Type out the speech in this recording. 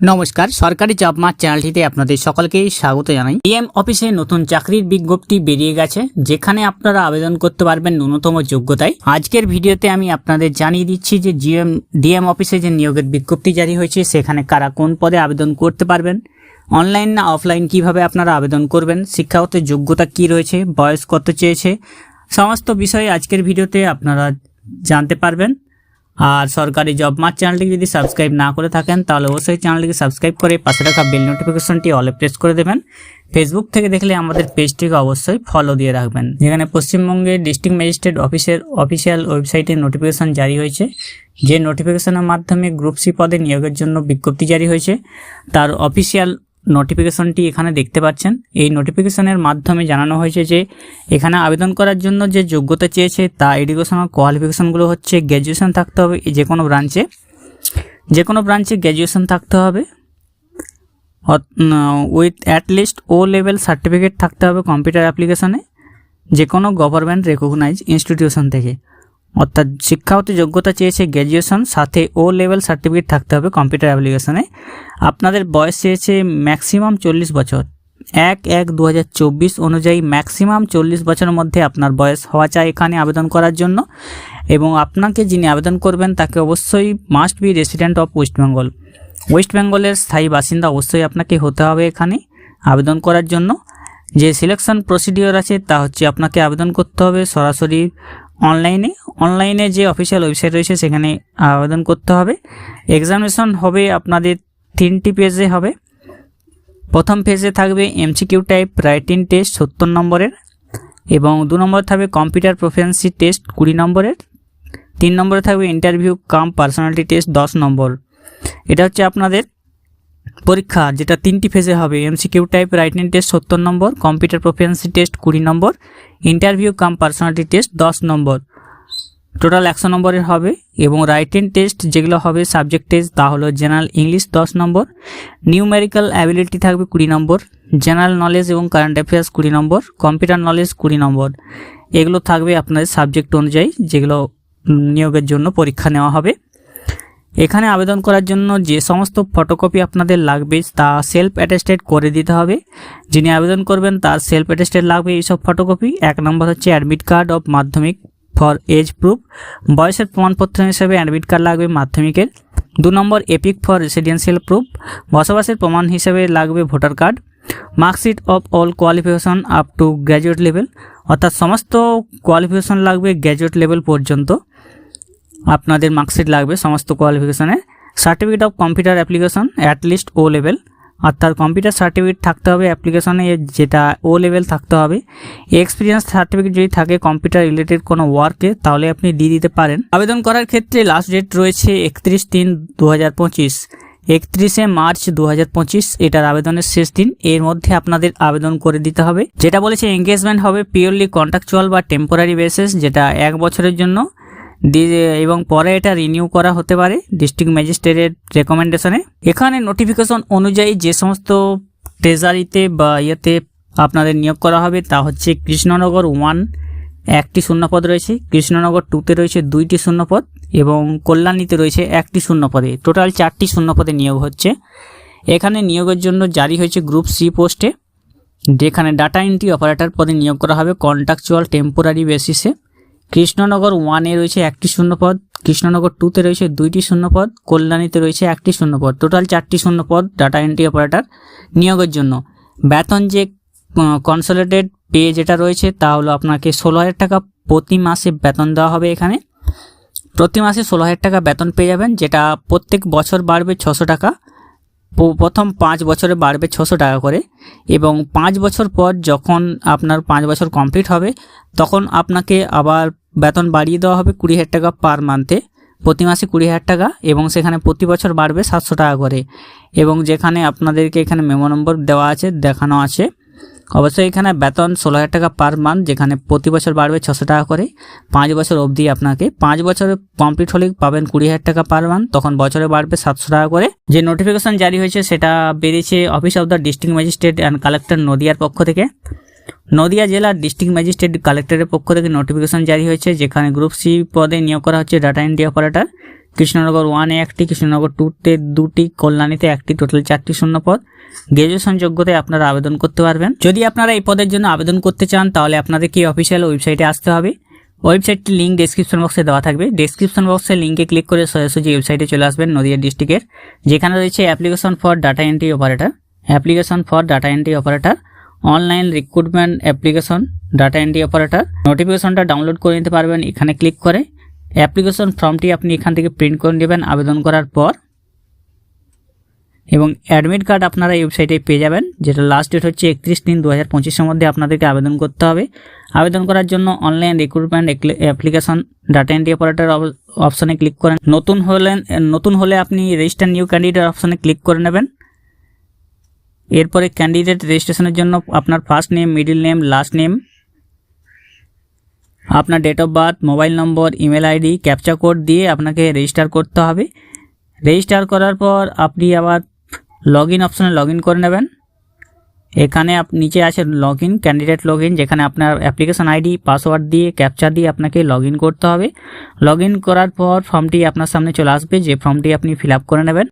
নমস্কার, সরকারি job mart চ্যানেলটিতে আপনাদের সকলকেই স্বাগত জানাই। ডিএম অফিসে নতুন চাকরির বিজ্ঞপ্তি বেরিয়ে গেছে, যেখানে আপনারা আবেদন করতে পারবেন ন্যূনতম যোগ্যতায়। আজকের ভিডিওতে আমি আপনাদের জানিয়ে দিচ্ছি যে জিএম ডিএম অফিসে যে নিয়োগের বিজ্ঞপ্তি জারি হয়েছে, সেখানে কারা কোন পদে আবেদন করতে পারবেন, অনলাইন না অফলাইন কীভাবে আপনারা আবেদন করবেন, শিক্ষাগত যোগ্যতা কি রয়েছে, বয়স কত চেয়েছে, সমস্ত বিষয়ে আজকের ভিডিওতে আপনারা জানতে পারবেন। আর সরকারি জব মার্ট চ্যানেলটিকে যদি সাবস্ক্রাইব না করে থাকেন, তাহলে অবশ্যই চ্যানেলটিকে সাবস্ক্রাইব করে পাশে রাখা বেল নোটিফিকেশনটি অলে প্রেস করে দেবেন। ফেসবুক থেকে দেখলে আমাদের পেজটিকে অবশ্যই ফলো দিয়ে রাখবেন। যেখানে পশ্চিমবঙ্গের ডিস্ট্রিক্ট ম্যাজিস্ট্রেট অফিসের অফিসিয়াল ওয়েবসাইটে নোটিফিকেশন জারি হয়েছে। যে নোটিফিকেশনের মাধ্যমে গ্রুপ সি পদে নিয়োগের জন্য বিজ্ঞপ্তি জারি হয়েছে, তার অফিসিয়াল নোটিফিকেশনটি এখানে দেখতে পাচ্ছেন। এই নোটিফিকেশনের মাধ্যমে জানানো হয়েছে যে, এখানে আবেদন করার জন্য যে যোগ্যতা চেয়েছে, তা এডুকেশনাল কোয়ালিফিকেশনগুলো হচ্ছে গ্র্যাজুয়েশন থাকতে হবে যে কোনো ব্রাঞ্চে যে কোনো ব্রাঞ্চে গ্র্যাজুয়েশন থাকতে হবে। With at least O level certificate থাকতে হবে কম্পিউটার অ্যাপ্লিকেশনে যে কোনো গভর্নমেন্ট রেকগনাইজ ইনস্টিটিউশন থেকে। অর্থাৎ শিক্ষাগত যোগ্যতা চেয়েছে গ্র্যাজুয়েশন সাথে ও লেভেল সার্টিফিকেট থাকতে হবে কম্পিউটার অ্যাপ্লিকেশনে আপনাদের বয়স চেয়েছে ম্যাক্সিমাম চল্লিশ বছর। এক এক দু অনুযায়ী ম্যাক্সিমাম চল্লিশ বছরের মধ্যে আপনার বয়স হওয়া চাই এখানে আবেদন করার জন্য। এবং আপনাকে যিনি আবেদন করবেন, তাকে অবশ্যই must be resident of West Bengal West বেঙ্গলের স্থায়ী বাসিন্দা অবশ্যই আপনাকে হতে হবে এখানে আবেদন করার জন্য। যে সিলেকশন প্রসিডিওর আছে, তা হচ্ছে আপনাকে আবেদন করতে হবে সরাসরি অনলাইনে অনলাইনে যে অফিসিয়াল ওয়েবসাইট রয়েছে, সেখানে আবেদন করতে হবে। এক্সামিনেশন হবে আপনাদের তিনটি পেজে হবে। প্রথম পেজে থাকবে এমসিকিউ টাইপ রাইটিং টেস্ট সত্তর নম্বরের এবং দু নম্বর থাকবে কম্পিউটার প্রফেন্সি টেস্ট কুড়ি নম্বরের। তিন নম্বরে থাকবে ইন্টারভিউ কাম পার্সোনালিটি টেস্ট দশ নম্বর। এটা হচ্ছে আপনাদের পরীক্ষা, যেটা তিনটি ফেজে হবে। এমসিকিউ টাইপ রাইটিং টেস্ট সত্তর নম্বর কম্পিউটার প্রফেন্সি টেস্ট কুড়ি নম্বর ইন্টারভিউ কাম পার্সোনালিটি টেস্ট দশ নম্বর। টোটাল একশো নম্বরের হবে এবং রাইটিং টেস্ট যেগুলো হবে সাবজেক্ট টেস্ট তা হলো জেনারেল ইংলিশ দশ নম্বর নিউমেরিক্যাল অ্যাবিলিটি থাকবে কুড়ি নম্বর জেনারেল নলেজ এবং কারেন্ট অ্যাফেয়ার্স কুড়ি নম্বর কম্পিউটার নলেজ কুড়ি নম্বর। এগুলো থাকবে আপনাদের সাবজেক্ট অনুযায়ী, যেগুলো নিয়োগের জন্য পরীক্ষা নেওয়া হবে। এখানে আবেদন করার জন্য যে সমস্ত ফটোকপি আপনাদের লাগবে তা সেলফ অ্যাটেস্টেড করে দিতে হবে। যিনি আবেদন করবেন তার সেলফ অ্যাটেস্টেড লাগবে এইসব ফটোকপি। এক নম্বর হচ্ছে admit card of Madhyamik for age proof বয়সের প্রমাণপত্র হিসেবে অ্যাডমিট কার্ড লাগবে মাধ্যমিকের। দু নম্বর এপিক ফর রেসিডেন্সিয়াল প্রুফ বসবাসের প্রমাণ হিসেবে লাগবে voter card. Marksheet of all qualification up to graduate level অর্থাৎ সমস্ত কোয়ালিফিকেশন লাগবে গ্র্যাজুয়েট লেভেল পর্যন্ত। আপনাদের মার্কশিট লাগবে সমস্ত কোয়ালিফিকেশানে certificate of computer application at least O level অর্থাৎ কম্পিউটার সার্টিফিকেট থাকতে হবে অ্যাপ্লিকেশনে যেটা ও লেভেল থাকতে হবে। এক্সপিরিয়েন্স সার্টিফিকেট যদি থাকে কম্পিউটার রিলেটেড কোনো ওয়ার্কে তাহলে আপনি দিয়ে দিতে পারেন। আবেদন করার ক্ষেত্রে লাস্ট ডেট রয়েছে একত্রিশ তিন দু হাজার পঁচিশ। একত্রিশে মার্চ দু হাজার পঁচিশ, এটার আবেদনের শেষ দিন। এর মধ্যে আপনাদের আবেদন করে দিতে হবে। যেটা বলেছে এঙ্গেজমেন্ট হবে পিওরলি কন্ট্রাকচুয়াল বা টেম্পোরারি বেসিস যেটা এক বছরের জন্য। এবং পরে এটা রিনিউ করা হতে পারে ডিস্ট্রিক্ট ম্যাজিস্ট্রেটের রেকমেন্ডেশনে এখানে নোটিফিকেশন অনুযায়ী যে সমস্ত ট্রেজারিতে বা ইয়েতে আপনাদের নিয়োগ করা হবে তা হচ্ছে কৃষ্ণনগর ওয়ান একটি শূন্যপদ রয়েছে, কৃষ্ণনগর টুতে রয়েছে দুইটি শূন্যপদ এবং কল্যাণীতে রয়েছে একটি শূন্যপদে। টোটাল চারটি শূন্যপদে নিয়োগ হচ্ছে। এখানে নিয়োগের জন্য জারি হয়েছে গ্রুপ সি পোস্টে যেখানে ডাটা এন্ট্রি অপারেটর পদে নিয়োগ করা হবে। কন্ট্রাকচুয়াল টেম্পোরারি বেসিসে কৃষ্ণনগর ওয়ানে রয়েছে একটি শূন্যপদ, কৃষ্ণনগর টুতে রয়েছে দুইটি শূন্যপদ, কল্যাণীতে রয়েছে একটি শূন্যপদ। টোটাল চারটি শূন্যপদ ডাটা এন্ট্রি অপারেটর নিয়োগের জন্য। বেতন যে কনসোলেটেড পে যেটা রয়েছে তা হলো আপনাকে ষোলো হাজার টাকা প্রতি মাসে বেতন দেওয়া হবে এখানে। প্রতি মাসে ষোলো হাজার টাকা বেতন পেয়ে যাবেন, যেটা প্রত্যেক বছর বাড়বে ছশো টাকা। প্রথম পাঁচ বছরে বাড়বে ছশো টাকা করে এবং পাঁচ বছর পর যখন আপনার পাঁচ বছর কমপ্লিট হবে, তখন আপনাকে আবার বেতন বাড়িয়ে দেওয়া হবে কুড়ি হাজার টাকা পার মান্থে প্রতি মাসে কুড়ি হাজার টাকা এবং সেখানে প্রতি বছর বাড়বে সাতশো টাকা করে। এবং যেখানে আপনাদেরকে এখানে মেমো নম্বর দেওয়া আছে, দেখানো আছে অবশ্যই এখানে বেতন ষোলো হাজার টাকা পার মান্থ যেখানে প্রতি বছর বাড়বে ছশো টাকা করে। পাঁচ বছর অবধি আপনাকে পাঁচ বছরে কমপ্লিট হলে পাবেন কুড়ি হাজার টাকা পার মান্থ তখন বছরে বাড়বে সাতশো টাকা করে। যে নোটিফিকেশন জারি হয়েছে, সেটা বেরিয়েছে office of the district magistrate and collector নদিয়ার পক্ষ থেকে। নদিয়া জেলার ডিস্ট্রিক্ট ম্যাজিস্ট্রেট কালেক্টরের পক্ষ থেকে নোটিফিকেশন জারি হয়েছে, যেখানে গ্রুপ সি পদে নিয়োগ করা হচ্ছে ডাটা এন্ট্রি অপারেটর কৃষ্ণনগর ওয়ানে একটি, কৃষ্ণনগর টুতে দুটি, কল্যাণীতে একটি টোটাল চারটি শূন্য পদ গ্র্যাজুয়েশন যোগ্যতায় আপনারা আবেদন করতে পারবেন। যদি আপনারা এই পদের জন্য আবেদন করতে চান, তাহলে আপনাদের আপনাদেরকে অফিসিয়াল ওয়েবসাইটে আসতে হবে? ওয়েবসাইটটির লিঙ্ক ডেসক্রিপশন বক্সে দেওয়া থাকবে। ডেসক্রিপশন বক্সে লিঙ্কে ক্লিক করে সোজাসুজি ওয়েবসাইটে চলে আসবেন, নদিয়া ডিস্ট্রিক্টের যেখানে রয়েছে application for data entry operator application for data entry operator online recruitment application data entry operator নোটিফিকেশনটা ডাউনলোড করে নিতে পারবেন, এখানে ক্লিক করে। অ্যাপ্লিকেশন ফর্মটি আপনি এখান থেকে প্রিন্ট করে নেবেন, আবেদন করার পর। এবং অ্যাডমিট কার্ড আপনারা এই ওয়েবসাইটে পেয়ে যাবেন, যেটা লাস্ট ডেট হচ্ছে একত্রিশ তিন দু হাজার পঁচিশের মধ্যে আপনাদেরকে আবেদন করতে হবে। আবেদন করার জন্য online recruitment application data entry operator অপশানে ক্লিক করেন। নতুন হলেন নতুন হলে আপনি রেজিস্টার নিউ ক্যান্ডিডেট অপশানে ক্লিক করে নেবেন। এরপরে ক্যান্ডিডেট রেজিস্ট্রেশনের জন্য আপনার first name middle name last name আপনার date of birth mobile number email ID captcha code দিয়ে আপনাকে রেজিস্টার করতে হবে। রেজিস্টার করার পর আপনি আবার লগ ইন অপশানে লগ ইন করে নেবেন। এখানে নিচে আছে log in candidate log in যেখানে আপনার অ্যাপ্লিকেশন আইডি পাসওয়ার্ড দিয়ে ক্যাপচা দিয়ে আপনাকে লগ ইন করতে হবে। লগ ইন করার পর ফর্মটি আপনার সামনে চলে আসবে, যে ফর্মটি আপনি ফিল আপ করে নেবেন।